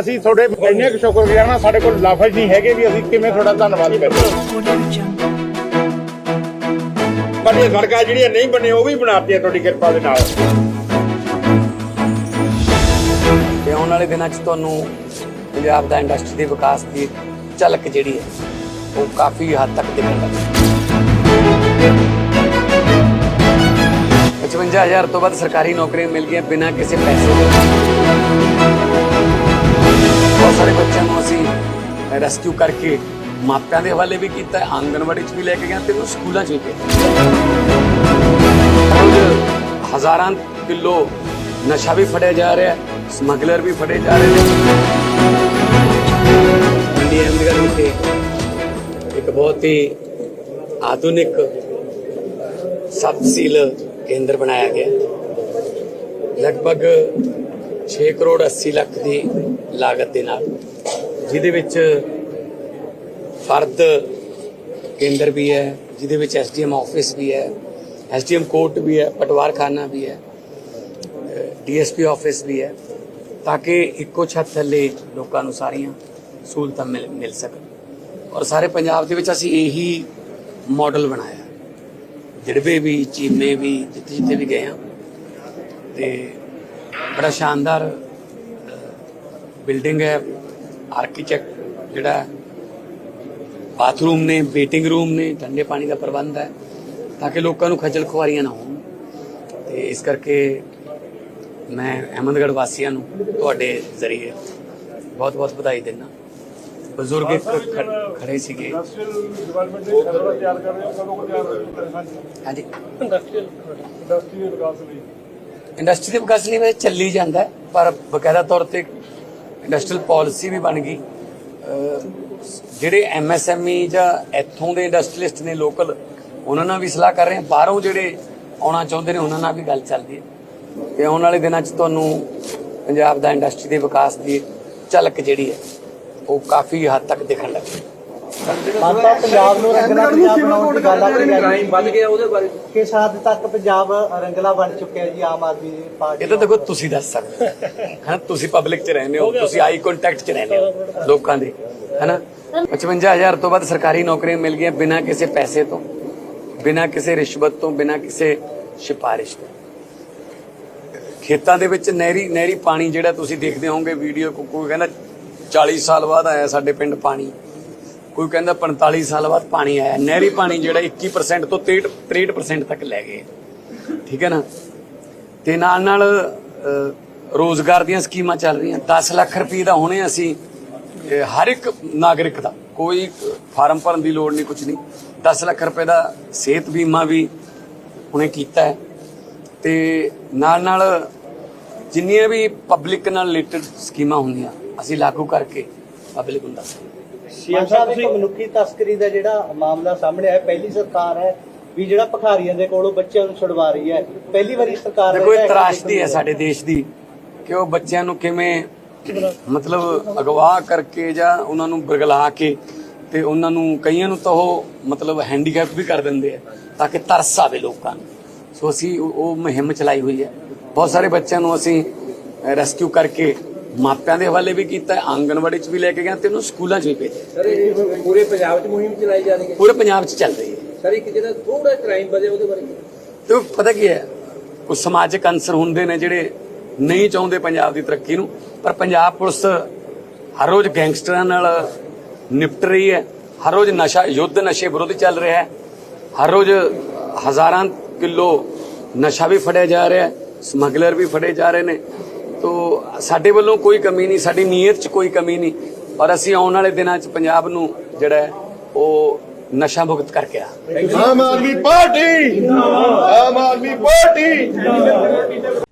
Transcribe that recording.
ਅਸੀਂ ਤੁਹਾਡੇ ਇੰਨੇ ਕੁ ਸ਼ੁਕਰਗੁਜ਼ਾਰ ਹਾਂ, ਸਾਡੇ ਕੋਲ ਲਫ਼ਜ਼ ਨਹੀਂ ਹੈਗੇ ਵੀ ਅਸੀਂ ਕਿਵੇਂ ਤੁਹਾਡਾ ਧੰਨਵਾਦ ਕਰੀਏ। Audio Jungle. ਸੜਕਾਂ ਜਿਹੜੀਆਂ ਨਹੀਂ ਬਣੀਆਂ, ਉਹ ਵੀ ਬਣਾਤੀਆਂ ਤੁਹਾਡੀ ਕਿਰਪਾ ਦੇ ਨਾਲ। ਤੇ ਆਉਣ ਵਾਲੇ ਦਿਨਾਂ 'ਚ ਤੁਹਾਨੂੰ ਪੰਜਾਬ ਦਾ ਇੰਡਸਟਰੀ ਦੇ ਵਿਕਾਸ ਦੀ ਝਲਕ ਜਿਹੜੀ ਹੈ, ਉਹ ਕਾਫੀ ਹੱਦ ਤੱਕ ਦਿਖਣ ਲੱਗੀ। 55000 ਤੋਂ ਵੱਧ ਸਰਕਾਰੀ ਨੌਕਰੀਆਂ ਮਿਲ ਗਈਆਂ ਬਿਨਾਂ ਕਿਸੇ ਪੈਸੇ ਦੇ ਬਹੁਤ ਸਾਰੇ ਬੱਚਿਆਂ ਨੂੰ ਅਸੀਂ ਰੈਸਕਿਊ ਕਰਕੇ ਮਾਪਿਆਂ ਦੇ ਹਵਾਲੇ ਵੀ ਕੀਤਾ ਹੈ, ਆਂਗਣਵਾੜੀ 'ਚ ਵੀ ਲੈ ਕੇ ਗਿਆ ਤੇ ਉਹਨੂੰ ਸਕੂਲਾਂ 'ਚ ਵੀ ਭੇਜਿਆ। ਹਜ਼ਾਰਾਂ ਕਿਲੋ ਨਸ਼ਾ ਵੀ ਫੜਿਆ ਜਾ ਰਿਹਾ ਸਮਗਲਰ ਵੀ ਫੜੇ ਜਾ ਰਹੇ ਨੇ। ਇੰਡੀਆ ਅੰਦਰ ਵਿਖੇ ਇੱਕ ਬਹੁਤ ਹੀ ਆਧੁਨਿਕ ਸਬਸੀਲ ਕੇਂਦਰ ਬਣਾਇਆ ਗਿਆ। ਲਗਭਗ 6 ਕਰੋੜ 80 ਲੱਖ ਦੀ ਲਾਗਤ ਦੇ ਨਾਲ। ਜਿਹਦੇ ਵਿੱਚ ਫਰਦ ਕੇਂਦਰ ਵੀ ਹੈ ਜਿਹਦੇ ਵਿੱਚ ਐਸਡੀਐਮ ਆਫਿਸ ਵੀ ਹੈ ਐਸਡੀਐਮ ਕੋਰਟ ਵੀ ਹੈ ਪਟਵਾਰ ਖਾਨਾ ਵੀ ਹੈ ਡੀਐਸਪੀ ਆਫਿਸ ਵੀ ਹੈ ਤਾਂ ਕਿ ਇੱਕੋ ਛੱਤ ਥੱਲੇ ਲੋਕਾਂ ਨੂੰ ਸਾਰੀਆਂ ਸਹੂਲਤਾਂ ਮਿਲ ਮਿਲ ਸਕਣ। ਔਰ ਸਾਰੇ ਪੰਜਾਬ ਦੇ ਵਿੱਚ ਅਸੀਂ ਇਹੀ ਮਾਡਲ ਬਣਾਇਆ। ਜਿਹੜੇ ਵੀ ਚੀਮੇ ਵੀ ਜਿੱਥੇ ਜਿੱਥੇ ਵੀ ਗਏ ਹਾਂ। ਤੇ ਬੜਾ ਸ਼ਾਨਦਾਰ ਬਿਲਡਿੰਗ ਹੈ। ਆਰਕੀਟੈਕਟ ਜਿਹੜਾ ਬਾਥਰੂਮ ਨੇ ਵੇਟਿੰਗ ਰੂਮ ਨੇ ਠੰਡੇ ਪਾਣੀ ਦਾ ਪ੍ਰਬੰਧ ਹੈ ਤਾਂ ਕਿ ਲੋਕਾਂ ਨੂੰ ਖੱਜਲ ਖੁਆਰੀਆਂ ਨਾ ਹੋਣ। ਤੇ ਇਸ ਕਰਕੇ ਮੈਂ ਅਹਿਮਦਗੜ੍ਹ ਵਾਸੀਆਂ ਨੂੰ ਤੁਹਾਡੇ ਜ਼ਰੀਏ ਬਹੁਤ ਬਹੁਤ ਵਧਾਈ ਦਿੰਦਾ। ਬਜ਼ੁਰਗ ਇੱਕ ਖੜੇ ਸੀਗੇ। ਹਾਂਜੀ। ਇੰਡਸਟਰੀ ਦੇ ਵਿਕਾਸ ਲਈ। ਇੰਡਸਟਰੀ ਦੇ ਵਿਕਾਸ ਲਈ ਵੈਸੇ ਚੱਲੀ ਜਾਂਦਾ ਪਰ ਬਕਾਇਦਾ ਤੌਰ ਤੇ ਇੰਡਸਟਰੀਅਲ ਪਾਲਿਸੀ ਵੀ ਬਣ ਗਈ। ਅਹ ਜਿਹੜੇ ਐਮਐਸਐਮਈ ਜਾਂ ਇੱਥੋਂ ਦੇ ਇੰਡਸਟਰੀਲਿਸਟ ਨੇ ਲੋਕਲ ਉਹਨਾਂ ਨਾਲ ਵੀ ਸਲਾਹ ਕਰ ਰਹੇ ਹਾਂ। ਬਾਹਰੋਂ ਜਿਹੜੇ ਆਉਣਾ ਚਾਹੁੰਦੇ ਨੇ, ਉਹਨਾਂ ਨਾਲ ਵੀ ਗੱਲ ਚੱਲਦੀ ਹੈ। ਤੇ ਆਉਣ ਵਾਲੇ ਦਿਨਾਂ 'ਚ ਤੁਹਾਨੂੰ ਪੰਜਾਬ ਦਾ ਇੰਡਸਟਰੀ ਦੇ ਵਿਕਾਸ ਦੀ ਝਲਕ ਜਿਹੜੀ ਹੈ, ਉਹ ਕਾਫੀ ਹੱਦ ਤੱਕ ਦਿਖਣ ਲੱਗੀ। ਮਾਤਾ ਪੰਜਾਬ ਨੂੰ ਰੰਗਲਾ ਪੰਜਾਬ ਬਣਾਉਣ ਦੀ ਗੱਲ ਹੈ ਕ੍ਰਾਈਮ ਵੱਧ ਗਿਆ ਉਹਦੇ ਬਾਰੇ। ਕਿਸ ਹੱਦ ਤੱਕ ਪੰਜਾਬ ਰੰਗਲਾ ਬਣ ਚੁੱਕਿਆ ਜੀ ਆਮ ਆਦਮੀ ਪਾਰਟੀ ਇਹ ਤਾਂ ਦੇਖੋ ਤੁਸੀਂ ਦੱਸ ਸਕਦੇ ਹੋ। ਹੈਨਾ ਤੁਸੀਂ ਪਬਲਿਕ 'ਚ ਰਹਿੰਦੇ ਹੋ ਤੁਸੀਂ ਆਈ ਕੰਟੈਕਟ 'ਚ ਰਹਿੰਦੇ ਹੋ ਲੋਕਾਂ ਦੇ ਹੈਨਾ? 55000 ਤੋਂ ਵੱਧ ਸਰਕਾਰੀ ਨੌਕਰੀਆਂ ਮਿਲ ਗਈਆਂ ਬਿਨਾਂ ਕਿਸੇ ਪੈਸੇ ਤੋਂ ਬਿਨਾਂ ਕਿਸੇ ਰਿਸ਼ਵਤ ਤੋਂ ਬਿਨਾਂ ਕਿਸੇ ਸਿਫਾਰਿਸ਼ ਤੋਂ। ਖੇਤਾਂ ਦੇ ਵਿੱਚ ਨਹਿਰੀ ਨਹਿਰੀ ਪਾਣੀ ਜਿਹੜਾ ਤੁਸੀਂ ਦੇਖਦੇ ਹੋਵੋਗੇ ਵੀਡੀਓ ਕੋਈ ਕਹਿੰਦਾ 40 ਸਾਲ ਬਾਅਦ ਆਇਆ ਸਾਡੇ ਪਿੰਡ ਪਾਣੀ। ਕੋਈ ਕਹਿੰਦਾ 45 ਸਾਲ ਬਾਅਦ ਪਾਣੀ ਆਇਆ। ਨਹਿਰੀ ਪਾਣੀ ਜਿਹੜਾ 21% ਤੋਂ 63 63% ਤੱਕ ਲੈ ਗਏ। ਠੀਕ ਹੈ ਨਾ? ਤੇ ਨਾਲ ਨਾਲ ਅ, ਰੋਜ਼ਗਾਰ ਦੀਆਂ ਸਕੀਮਾਂ ਚੱਲ ਰਹੀਆਂ। 10 ਲੱਖ ਰੁਪਏ ਦਾ ਹੁਣੇ ਅਸੀਂ ਹਰ ਇੱਕ ਨਾਗਰਿਕ ਦਾ ਕੋਈ ਫਾਰਮ ਭਰਨ ਦੀ ਲੋੜ ਨਹੀਂ ਕੁਝ ਨਹੀਂ। 10 ਲੱਖ ਰੁਪਏ ਦਾ ਸਿਹਤ ਬੀਮਾ ਵੀ ਹੁਣੇ ਕੀਤਾ ਹੈ। ਤੇ ਨਾਲ ਨਾਲ ਜਿੰਨੀਆਂ ਵੀ ਪਬਲਿਕ ਨਾਲ ਰਿਲੇਟਡ ਸਕੀਮਾਂ ਹੁੰਦੀਆਂ ਅਸੀਂ ਲਾਗੂ ਕਰਕੇ ਪਬਲਿਕ ਨੂੰ ਦੱਸਾਂਗੇ ਸੀਐਮ ਸਾਹਿਬ ਇੱਕ ਮਨੁੱਖੀ ਤਸਕਰੀ ਦਾ ਜਿਹੜਾ ਮਾਮਲਾ ਸਾਹਮਣੇ ਆਇਆ ਪਹਿਲੀ ਸਰਕਾਰ ਹੈ ਵੀ ਜਿਹੜਾ ਭਖਾਰੀਆਂ ਦੇ ਕੋਲੋਂ ਬੱਚਿਆਂ ਨੂੰ ਛੁਡਵਾ ਰਹੀ ਹੈ। ਪਹਿਲੀ ਵਾਰੀ ਸਰਕਾਰ ਦੇਖੋ ਨੇ ਇਹ ਤਰਾਸ਼ਦੀ ਹੈ ਸਾਡੇ ਦੇਸ਼ ਦੀ ਕਿ ਉਹ ਬੱਚਿਆਂ ਨੂੰ ਕਿਵੇਂ ਮਤਲਬ ਅਗਵਾ ਕਰਕੇ ਜਾਂ ਉਹਨਾਂ ਨੂੰ ਬਰਗਲਾ ਕੇ ਤੇ ਉਹਨਾਂ ਨੂੰ ਕਈਆਂ ਨੂੰ ਤਾਂ ਉਹ ਮਤਲਬ ਹੈਂਡੀਕੈਪ ਵੀ ਕਰ ਦਿੰਦੇ ਆ ਤਾਂ ਕਿ ਤਰਸ ਆਵੇ ਲੋਕਾਂ ਨੂੰ। ਸੋ ਅਸੀਂ ਉਹ ਮੁਹਿੰਮ ਚਲਾਈ ਹੋਈ ਹੈ। ਬਹੁਤ ਸਾਰੇ ਬੱਚਿਆਂ ਨੂੰ ਅਸੀਂ ਰੈਸਕਿਊ ਕਰਕੇ ਮਾਪਿਆਂ ਦੇ ਹਵਾਲੇ ਵੀ ਕੀਤਾ ਹੈ ਆਂਗਣਵਾੜੀ 'ਚ ਵੀ ਲੈ ਕੇ ਗਏ ਤੇ ਉਹਨੂੰ ਸਕੂਲਾਂ 'ਚ ਵੀ ਭੇਜਿਆ। ਸਰ ਇਹ ਪੂਰੇ ਪੰਜਾਬ 'ਚ ਮੁਹਿੰਮ ਚਲਾਈ ਜਾ ਰਹੀ ਹੈ? ਪੂਰੇ ਪੰਜਾਬ 'ਚ ਚੱਲ ਰਹੀ ਹੈ। ਸਰ ਇੱਕ ਜਿਹੜਾ ਥੋੜਾ ਕ੍ਰਾਈਮ ਵਧਿਆ ਉਹਦੇ ਬਾਰੇ ਤੇ ਪਤਾ ਕੀ ਹੈ ਕੁਝ ਸਮਾਜਿਕ ਅੰਸਰ ਹੁੰਦੇ ਨੇ ਜਿਹੜੇ ਨਹੀਂ ਚਾਹੁੰਦੇ ਪੰਜਾਬ ਦੀ ਤਰੱਕੀ ਨੂੰ ਪਰ ਪੰਜਾਬ ਪੁਲਿਸ ਹਰ ਰੋਜ਼ ਗੈਂਗਸਟਰਾਂ ਨਾਲ ਨਿਪਟ ਰਹੀ ਹੈ ਹਰ ਰੋਜ਼ ਨਸ਼ਾ ਯੁੱਧ ਨਸ਼ੇ ਵਿਰੁੱਧ ਚੱਲ ਰਿਹਾ ਹੈ ਹਰ ਰੋਜ਼ ਹਜ਼ਾਰਾਂ ਕਿਲੋ ਨਸ਼ਾ ਵੀ ਫੜਿਆ ਜਾ ਰਿਹਾ ਹੈ ਸਮਗਲਰ ਵੀ ਫੜੇ ਜਾ ਰਹੇ ਨੇ ਤੋ ਸਾਡੇ ਵੱਲੋਂ ਕੋਈ ਕਮੀ ਨਹੀਂ, ਸਾਡੀ ਨੀਅਤ 'ਚ ਕੋਈ ਕਮੀ ਨਹੀਂ ਔਰ ਅਸੀਂ ਆਉਣ ਵਾਲੇ ਦਿਨਾਂ 'ਚ ਪੰਜਾਬ ਨੂੰ ਜਿਹੜਾ ਉਹ ਨਸ਼ਾ ਮੁਕਤ ਕਰਕੇ ਆ। Aam Aadmi Party, Aam Aadmi Party.